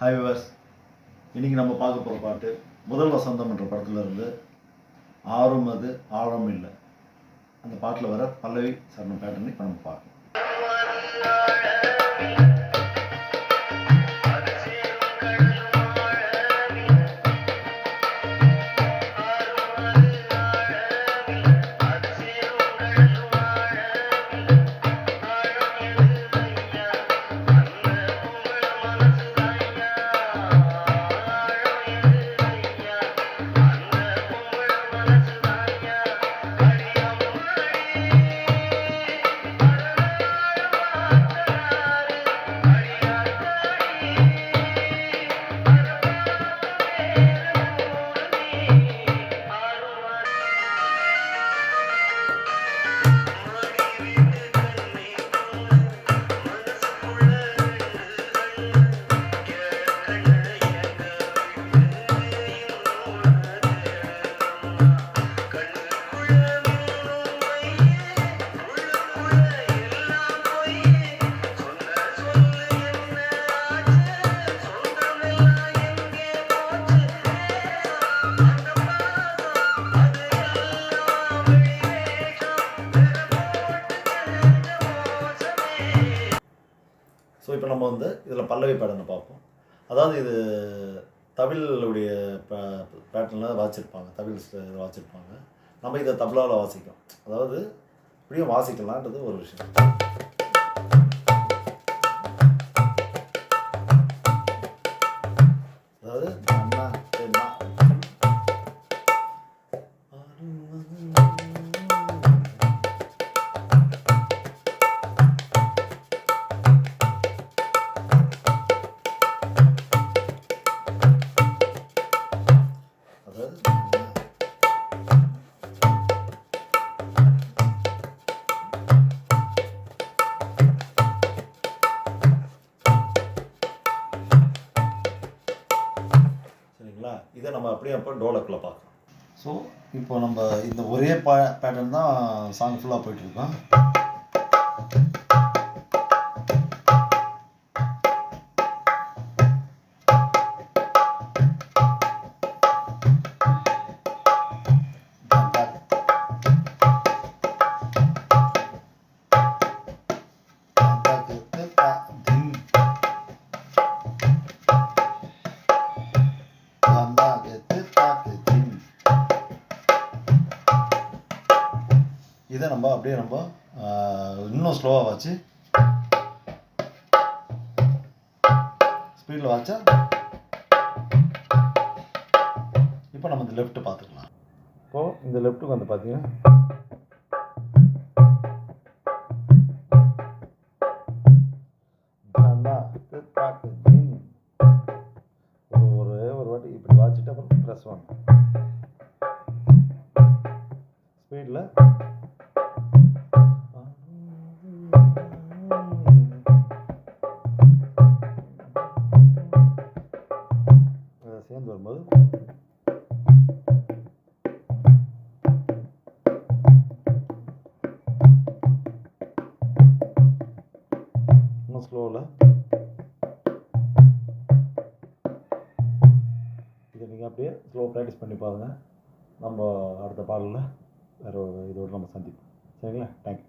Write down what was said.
Hi viewers இன்றைக்கி நம்ம பார்க்க போகிற பாட்டு முதல் வசந்தம் என்ற படத்துலேருந்து ஆறும் அது ஆழம் இல்லை. அந்த பாட்டில் வர பல்லவி சரணம் பேட்டர்னை இப்போ நம்ம பார்க்கணும் இப்போ நம்ம வந்து இதில் பல்லவி பேட்டர்னை பார்ப்போம். அதாவது இது தமிழுடைய பேட்டர்னில் வாசிச்சிருப்பாங்க. தவில் இதில் வாசிச்சிருப்பாங்க. நம்ம இதை தபலாவில் வாசிக்கும். அதாவது இப்படியும் வாசிக்கலான்றது ஒரு விஷயம். அதாவது அண்ணா அதாவது சரிங்களா இதை நம்ம அப்படியே அப்போ டோலக்கில் பார்க்கலாம். ஸோ இப்போ நம்ம இந்த ஒரே பா பேட்டர்ன் தான் சாங் ஃபுல்லாக போயிட்டுருக்கோம் இதை நம்ம அப்படியே நம்ம இன்னும் ஸ்லோவாக வச்சு. ஸ்பீடில் வாச்சா? இப்போ நம்ம இந்த லெஃப்ட்டு பார்த்துக்கலாம். இப்போ இந்த லெஃப்ட்டுக்கு வந்து பார்த்தீங்கன்னா ஒரு ஒரே ஒரு வாட்டி இப்படி வாச்சிட்டு அப்புறம் ப்ரெஸ் ஒன் ஸ்பீடில் சேர்ந்து வரும்போது. இன்னும் ஸ்லோவில் இதை நீங்கள் அப்படியே ஸ்லோ ப்ராக்டிஸ் பண்ணி பாருங்கள் நம்ம அடுத்த பாடலில் வேறு ஒரு இதோடு நம்ம சந்திப்போம். சரிங்களா? தேங்க்யூ